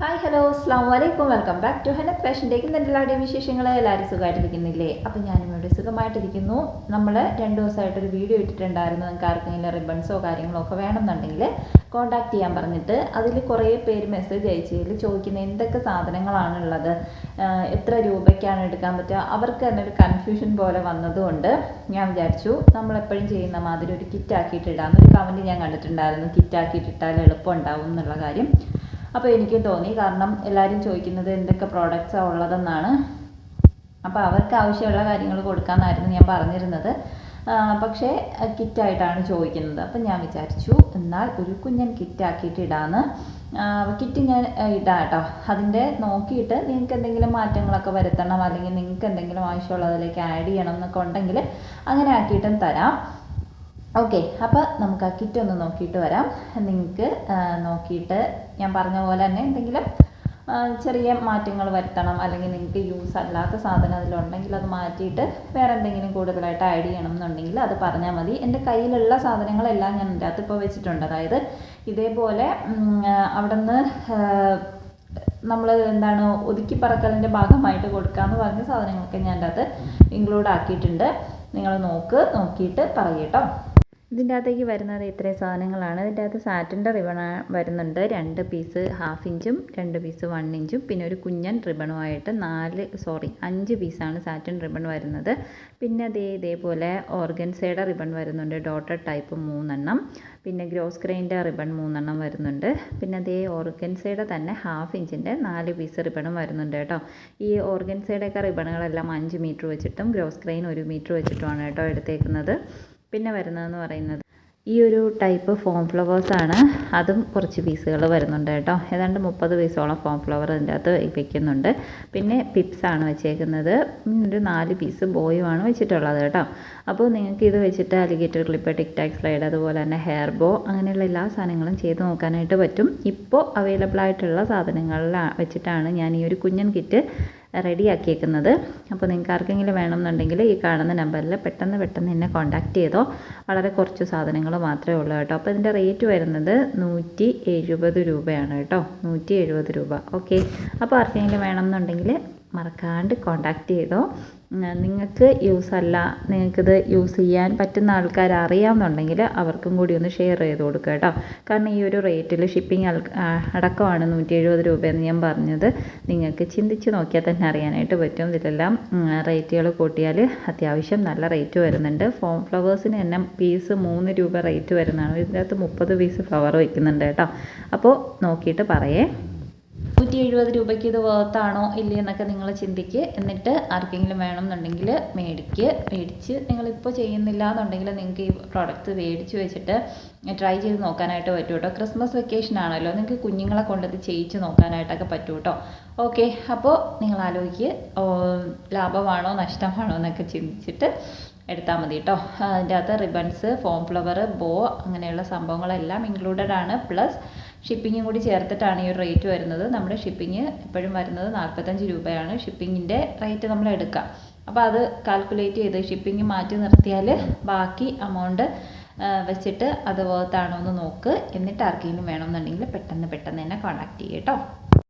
Hi hello അസ്ലാം വലൈക്കും welcome back to Hanath ഫാഷന്റെ ഇന്ന് എല്ലാവരുടെയും വിശേഷങ്ങൾ എല്ലാവരും സുഖമായിട്ടിരിക്കുന്നില്ലേ? അപ്പോൾ ഞാനും ഇവിടെ സുഖമായിട്ടിരിക്കുന്നു. നമ്മൾ രണ്ട് ദിവസമായിട്ടൊരു വീഡിയോ ഇട്ടിട്ടുണ്ടായിരുന്നു. നിങ്ങൾക്ക് ആർക്കെങ്കിലും റിബൺസോ കാര്യങ്ങളോ ഒക്കെ വേണമെന്നുണ്ടെങ്കിൽ കോൺടാക്ട് ചെയ്യാൻ പറഞ്ഞിട്ട് അതിൽ കുറേ പേര് മെസ്സേജ് അയച്ചതിൽ ചോദിക്കുന്ന എന്തൊക്കെ സാധനങ്ങളാണ് ഉള്ളത് എത്ര രൂപയ്ക്കാണ് എടുക്കാൻ പറ്റുക? അവർക്ക് തന്നെ ഒരു കൺഫ്യൂഷൻ പോലെ വന്നതുകൊണ്ട് ഞാൻ വിചാരിച്ചു നമ്മളെപ്പോഴും ചെയ്യുന്ന മാതിരി ഒരു കിറ്റ് ആക്കിയിട്ട് ഒരു കമന്റ് ഞാൻ കണ്ടിട്ടുണ്ടായിരുന്നു. കിറ്റ് ആക്കിയിട്ട് എളുപ്പം ഉണ്ടാവും എന്നുള്ള കാര്യം. അപ്പോൾ എനിക്കും തോന്നി കാരണം എല്ലാവരും ചോദിക്കുന്നത് എന്തൊക്കെ പ്രോഡക്റ്റ്സാണ് ഉള്ളതെന്നാണ്. അപ്പോൾ അവർക്ക് ആവശ്യമുള്ള കാര്യങ്ങൾ കൊടുക്കാമെന്നായിരുന്നു ഞാൻ പറഞ്ഞിരുന്നത്. പക്ഷേ കിറ്റായിട്ടാണ് ചോദിക്കുന്നത്. അപ്പം ഞാൻ വിചാരിച്ചു എന്നാൽ ഒരു കുഞ്ഞൻ കിറ്റാക്കിയിട്ട് ഇടാന്ന്. കിറ്റ് ഞാൻ ഇടാം കേട്ടോ അതിന്റെ നോക്കിയിട്ട് നിങ്ങൾക്ക് എന്തെങ്കിലും മാറ്റങ്ങളൊക്കെ വരുത്തണം അല്ലെങ്കിൽ നിങ്ങൾക്ക് എന്തെങ്കിലും ആവശ്യമുള്ളതിലേക്ക് ആഡ് ചെയ്യണം എന്നൊക്കെ ഉണ്ടെങ്കിൽ അങ്ങനെ ആക്കിയിട്ടും തരാം. ഓക്കെ അപ്പോൾ നമുക്ക് ആ കിറ്റ് ഒന്ന് നോക്കിയിട്ട് വരാം. നിങ്ങൾക്ക് നോക്കിയിട്ട് ഞാൻ പറഞ്ഞ പോലെ തന്നെ എന്തെങ്കിലും ചെറിയ മാറ്റങ്ങൾ വരുത്തണം അല്ലെങ്കിൽ നിങ്ങൾക്ക് യൂസ് അല്ലാത്ത സാധനം അതിലുണ്ടെങ്കിൽ അത് മാറ്റിയിട്ട് വേറെ എന്തെങ്കിലും കൂടുതലായിട്ട് ആഡ് ചെയ്യണം എന്നുണ്ടെങ്കിൽ അത് പറഞ്ഞാൽ മതി. എന്റെ കയ്യിലുള്ള സാധനങ്ങളെല്ലാം ഞാൻ എന്റെ അകത്ത് ഇപ്പോൾ വെച്ചിട്ടുണ്ട്. അതായത് ഇതേപോലെ അവിടുന്ന് നമ്മൾ എന്താണ് ഒതുക്കി പറക്കലിന്റെ ഭാഗമായിട്ട് കൊടുക്കാമെന്ന് പറഞ്ഞ സാധനങ്ങളൊക്കെ ഞാൻ എന്റെ അകത്ത് ഇൻക്ലൂഡ് ആക്കിയിട്ടുണ്ട്. നിങ്ങൾ നോക്ക് നോക്കിയിട്ട് പറയട്ടോ ഇതിന്റെ അകത്തേക്ക് വരുന്നത് ഇത്രയും സാധനങ്ങളാണ്. ഇതിന്റെ അകത്ത് സാറ്റിന്റെ റിബൺ വരുന്നുണ്ട്. രണ്ട് പീസ് ഹാഫ് ഇഞ്ചും രണ്ട് പീസ് വൺ ഇഞ്ചും. പിന്നെ ഒരു കുഞ്ഞൻ റിബണുമായിട്ട് നാല് സോറി അഞ്ച് പീസാണ് സാറ്റിൻ റിബൺ വരുന്നത്. പിന്നെ അതേ ഇതേപോലെ ഓർഗൻസയുടെ റിബൺ വരുന്നുണ്ട്. ഡോട്ടഡ് ടൈപ്പ് മൂന്നെണ്ണം. പിന്നെ ഗ്രോസ് ക്രെയിന്റെ റിബൺ മൂന്നെണ്ണം വരുന്നുണ്ട്. പിന്നെ അതേ ഓർഗൻസയുടെ തന്നെ ഹാഫ് ഇഞ്ചിന്റെ നാല് പീസ് റിബണും വരുന്നുണ്ട് കേട്ടോ. ഈ ഓർഗൻസയുടെയൊക്കെ റിബണുകളെല്ലാം അഞ്ച് മീറ്റർ വെച്ചിട്ടും ഗ്രോസ് ഗ്രെയിൻ ഒരു മീറ്റർ വെച്ചിട്ടുമാണ് കേട്ടോ എടുത്തേക്കുന്നത്. പിന്നെ വരുന്നതെന്ന് പറയുന്നത് ഈ ഒരു ടൈപ്പ് ഫോം ഫ്ലവേഴ്സാണ് അതും കുറച്ച് പീസുകൾ വരുന്നുണ്ട് കേട്ടോ. ഏതാണ്ട് മുപ്പത് പീസോളം ഫോം ഫ്ലവർ ഇതിന്റെ അകത്ത് വയ്ക്കുന്നുണ്ട് പിന്നെ പിപ്സാണ് വെച്ചേക്കുന്നത്. ഒരു നാല് പീസ് ബോയുമാണ് വെച്ചിട്ടുള്ളത് കേട്ടോ. അപ്പോൾ നിങ്ങൾക്ക് ഇത് വെച്ചിട്ട് അലിഗേറ്റർ ക്ലിപ്പ് ടിക്ടാക് സ്ലൈഡ് അതുപോലെ തന്നെ ഹെയർ ബോ അങ്ങനെയുള്ള എല്ലാ സാധനങ്ങളും ചെയ്ത് നോക്കാനായിട്ട് പറ്റും. ഇപ്പോൾ അവൈലബിൾ ആയിട്ടുള്ള സാധനങ്ങളിൽ വെച്ചിട്ടാണ് ഞാൻ ഈ ഒരു കുഞ്ഞൻ കിറ്റ് റെഡിയാക്കിയേക്കുന്നത്. അപ്പോൾ നിങ്ങൾക്ക് ആർക്കെങ്കിലും വേണമെന്നുണ്ടെങ്കിൽ ഈ കാണുന്ന നമ്പറിൽ പെട്ടെന്ന് പെട്ടെന്ന് എന്നെ കോൺടാക്റ്റ് ചെയ്തോ. വളരെ കുറച്ച് സാധനങ്ങൾ മാത്രമേ ഉള്ളൂ കേട്ടോ. അപ്പോൾ ഇതിന്റെ റേറ്റ് വരുന്നത് നൂറ്റി എഴുപത് രൂപയാണ് കേട്ടോ. നൂറ്റി എഴുപത് രൂപ. ഓക്കെ അപ്പോൾ ആർക്കെങ്കിലും വേണമെന്നുണ്ടെങ്കിൽ മറക്കാണ്ട് കോണ്ടാക്റ്റ് ചെയ്തോ. നിങ്ങൾക്ക് യൂസ് അല്ല നിങ്ങൾക്കിത് യൂസ് ചെയ്യാൻ പറ്റുന്ന ആൾക്കാർ അറിയാമെന്നുണ്ടെങ്കിൽ അവർക്കും കൂടി ഒന്ന് ഷെയർ ചെയ്ത് കൊടുക്കുക കേട്ടോ. കാരണം ഈ ഒരു റേറ്റിൽ ഷിപ്പിംഗ് അടക്കമാണ് നൂറ്റി എഴുപത് രൂപയെന്ന് ഞാൻ പറഞ്ഞത്. നിങ്ങൾക്ക് ചിന്തിച്ച് നോക്കിയാൽ തന്നെ അറിയാനായിട്ട് പറ്റും. ഇതിലെല്ലാം റേറ്റുകൾ കൂട്ടിയാൽ അത്യാവശ്യം നല്ല റേറ്റ് വരുന്നുണ്ട്. ഫോം ഫ്ലവേഴ്സിന് തന്നെ പീസ് മൂന്ന് രൂപ റേറ്റ് വരുന്നതാണ്. ഇതിനകത്ത് മുപ്പത് പീസ് ഫ്ലവർ വയ്ക്കുന്നുണ്ട് കേട്ടോ. അപ്പോൾ നോക്കിയിട്ട് പറയേ. നൂറ്റി എഴുപത് രൂപയ്ക്ക് ഇത് വേർത്താണോ ഇല്ലേ എന്നൊക്കെ നിങ്ങൾ ചിന്തിക്ക്. എന്നിട്ട് ആർക്കെങ്കിലും വേണമെന്നുണ്ടെങ്കിൽ മേടിക്ക്. മേടിച്ച് നിങ്ങളിപ്പോൾ ചെയ്യുന്നില്ല എന്നുണ്ടെങ്കിൽ നിങ്ങൾക്ക് ഈ പ്രോഡക്റ്റ് മേടിച്ച് വെച്ചിട്ട് ട്രൈ ചെയ്ത് നോക്കാനായിട്ട് പറ്റും കേട്ടോ ക്രിസ്മസ് വെക്കേഷൻ ആണല്ലോ. നിങ്ങൾക്ക് കുഞ്ഞുങ്ങളെ കൊണ്ടത് ചെയ്യിച്ച് നോക്കാനായിട്ടൊക്കെ പറ്റും കേട്ടോ ഓക്കെ അപ്പോൾ നിങ്ങൾ ആലോചിക്കുക ലാഭമാണോ നഷ്ടമാണോ എന്നൊക്കെ ചിന്തിച്ചിട്ട് എടുത്താൽ മതി കേട്ടോ അതിന്റെ അകത്ത് റിബൺസ് ഫോം ഫ്ലവർ ബോ അങ്ങനെയുള്ള സംഭവങ്ങളെല്ലാം ഇൻക്ലൂഡഡ് ആണ്. പ്ലസ് ഷിപ്പിങ്ങും കൂടി ചേർത്തിട്ടാണ് ഈ ഒരു റേറ്റ് വരുന്നത്. നമ്മുടെ ഷിപ്പിംഗ് എപ്പോഴും വരുന്നത് നാൽപ്പത്തഞ്ച് രൂപയാണ്. ഷിപ്പിങ്ങിന്റെ റേറ്റ് നമ്മൾ എടുക്കാം. അപ്പോൾ അത് കാൽക്കുലേറ്റ് ചെയ്ത് ഷിപ്പിംഗ് മാറ്റി നിർത്തിയാൽ ബാക്കി എമൗണ്ട് വെച്ചിട്ട് അത് വേർത്താണോ എന്ന് നോക്ക്. എന്നിട്ട് ആർക്കെങ്കിലും വേണമെന്നുണ്ടെങ്കിൽ പെട്ടെന്ന് പെട്ടെന്ന് തന്നെ കോൺടാക്ട് ചെയ്യുക കേട്ടോ